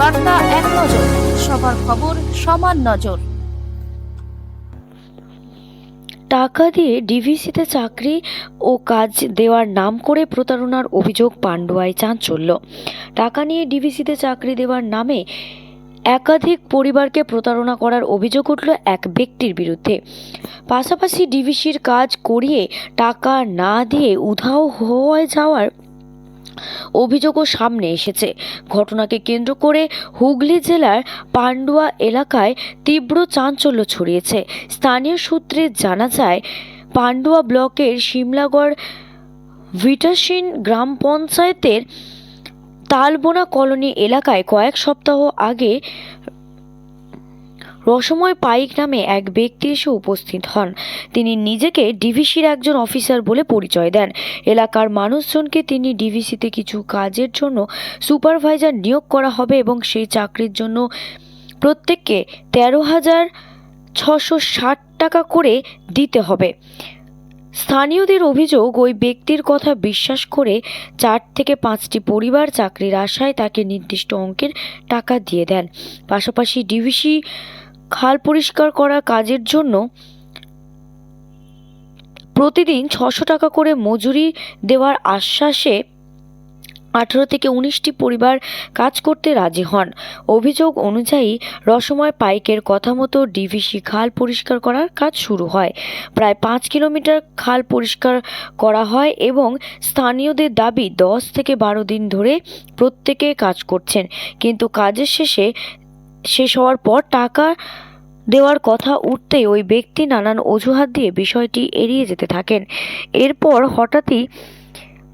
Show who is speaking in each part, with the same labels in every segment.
Speaker 1: বার্তা এক নজর, সবার খবর সমান নজর।
Speaker 2: টাকা দিয়ে ডিভিসিতে চাকরি ও কাজ দেওয়ার নাম করে প্রতারণার অভিযোগ পান্ডুয়ায় চাঞ্চল্য। টাকা নিয়ে ডিভিসিতে চাকরি দেওয়ার নামে একাধিক পরিবারকে প্রতারণা করার অভিযোগ উঠল এক ব্যক্তির বিরুদ্ধে। পাশাপাশি ডিভিসির কাজ করিয়ে টাকা না দিয়ে উধাও হয়ে যাওয়ার অভিযোগও সামনে এসেছে। ঘটনাকে কেন্দ্র করে হুগলি জেলার পান্ডুয়া এলাকায় তীব্র চাঞ্চল্য ছড়িয়েছে। স্থানীয় সূত্রে জানা যায়, পান্ডুয়া ব্লকের শিমলাগড় ভিটাসিন গ্রাম পঞ্চায়েতের তালবোনা কলোনি এলাকায় কয়েক সপ্তাহ আগে রসময় পাইক নামে এক ব্যক্তি এসে উপস্থিত হন। তিনি নিজেকে ডিভিসির একজন অফিসার বলে পরিচয় দেন। এলাকার মানুষজনকে তিনি ডিভিসিতে কিছু কাজের জন্য সুপারভাইজার নিয়োগ করা হবে এবং সেই চাকরির জন্য প্রত্যেককে তেরো হাজার ছশো ষাট টাকা করে দিতে হবে। স্থানীয়দের অভিযোগ, ওই ব্যক্তির কথা বিশ্বাস করে চার থেকে পাঁচটি পরিবার চাকরির আশায় তাকে নির্দিষ্ট অঙ্কের টাকা দিয়ে দেন। পাশাপাশি ডিভিসি খাল পরিষ্কার করা কাজের জন্য প্রতিদিন ছশো টাকা করে মজুরি দেওয়ার আশ্বাসে আঠারো থেকে উনিশটি পরিবার কাজ করতে রাজি হন। অভিযোগ অনুযায়ী রসময় পাইকের কথা মতো ডিভিসি খাল পরিষ্কার করার কাজ শুরু হয়। প্রায় পাঁচ কিলোমিটার খাল পরিষ্কার করা হয় এবং স্থানীয়দের দাবি দশ থেকে বারো দিন ধরে প্রত্যেকে কাজ করছেন। কিন্তু কাজের শেষে শেষ হওয়ার পর টাকা দেওয়ার কথা উঠতেই ওই ব্যক্তি নানান অজুহাত দিয়ে বিষয়টি এড়িয়ে যেতে থাকেন। এরপর হঠাৎই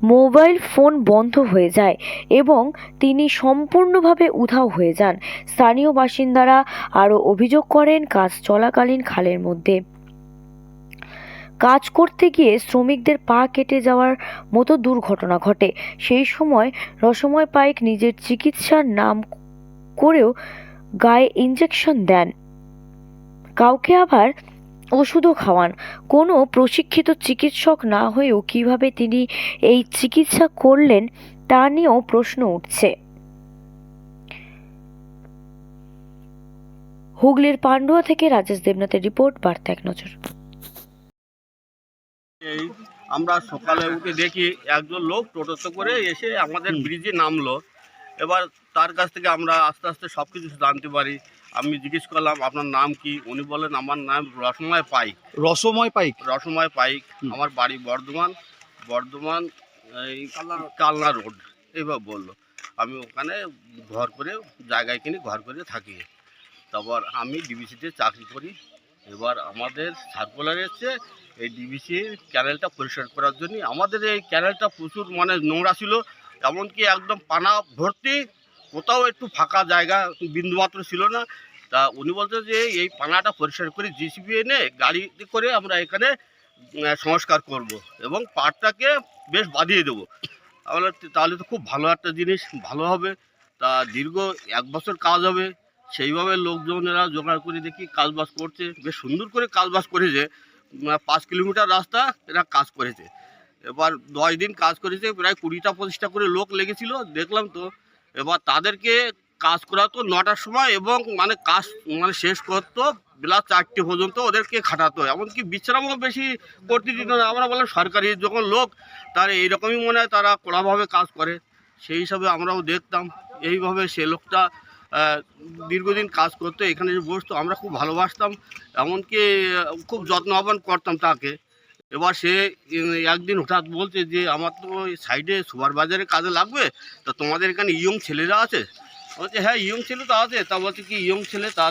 Speaker 2: মোবাইল ফোন বন্ধ হয়ে যায় এবং তিনি সম্পূর্ণভাবে উধাও হয়ে যান। স্থানীয় বাসিন্দারা আরও অভিযোগ করেন, কাজ চলাকালীন খালের মধ্যে। কাজ করতে গিয়ে শ্রমিকদের পা কেটে যাওয়ার মতো দুর্ঘটনা ঘটে। সেই সময় রসময় পাইক নিজের চিকিৎসার নাম করেও গায়ে ইঞ্জেকশন দেন। কাউকে আবার ওষুধও খাওয়ান। কোনো প্রশিক্ষিত চিকিৎসক না হয়েও কীভাবে তিনি এই চিকিৎসা করলেন তা নিয়েও প্রশ্ন উঠছে। হুগলির পান্ডুয়া থেকে রাজেশ দেবনাথের রিপোর্ট বার্তা এক নজর।
Speaker 3: আমরা সকালে উঠে দেখি একজন লোক টোটোতে করে এসে আমাদের ব্রিজে নামলো। এবার তার কাছ থেকে আমরা আস্তে আস্তে সব কিছু জানতে পারি। আমি জিজ্ঞেস করলাম আপনার নাম কি? উনি বলেন আমার নাম রসময় পাইক।
Speaker 4: রসময় পাইক?
Speaker 3: রসময় পাইক। আমার বাড়ি বর্ধমান। বর্ধমান এই কালনা রোড। এইভাবে বলল। আমি ওখানে ঘর করে জায়গায় কিনে ঘর করে থাকি। তারপর আমি ডিবিসিতে চাকরি করি। এবার আমাদের সার্কুলার এসছে এই ডিবিসির ক্যানেলটা পরিষ্কার করার জন্য আমাদের এই ক্যানেলটা প্রচুর মানে নোংরা ছিল। এমনকি একদম পানা ভর্তি কোথাও একটু ফাঁকা জায়গা বিন্দুমাত্র ছিল না। তা উনি বলতে যে, এই পানাটা পরিষ্কার করে জিসিবি এনে গাড়ি করে আমরা এখানে সংস্কার করব এবং পাটটাকে বেশ বাঁধিয়ে দেবো। তাহলে তো খুব ভালো একটা জিনিস, ভালো হবে। তা দীর্ঘ এক বছর কাজ হবে। সেইভাবে লোকজনেরা জোগাড় করে দেখি কাজবাজ করছে। বেশ সুন্দর করে কাজবাজ করেছে। পাঁচ কিলোমিটার রাস্তা এরা কাজ করেছে। এবার দশ দিন কাজ করেছে। প্রায় কুড়িটা পঁচিশটা করে লোক লেগেছিল। দেখলাম তো এবার তাদেরকে কাজ করাতো নটার সময় এবং মানে কাজ মানে শেষ করতো বেলা চারটে পর্যন্ত ওদেরকে খাটাতো। এমনকি বিশ্রামও বেশি করতে দিত না। আমরা বললাম, সরকারি যখন লোক তার এইরকমই মনে হয় তারা কড়াভাবে কাজ করে। সেই হিসাবে আমরাও দেখতাম। এইভাবে সে লোকটা দীর্ঘদিন কাজ করতো, এখানে বসতো। আমরা খুব ভালোবাসতাম। এমনকি খুব যত্ন আহ্বান করতাম তাকে। এবার সে একদিন হঠাৎ বলছে যে, আমার তো সাইডে সুপার বাজারে কাজে লাগবে, তা তোমাদের এখানে ইয়ং ছেলেরা আছে? বলছে হ্যাঁ ইয়ং ছেলে তো আছে। তা বলছে, কি ইয়ং ছেলে? তা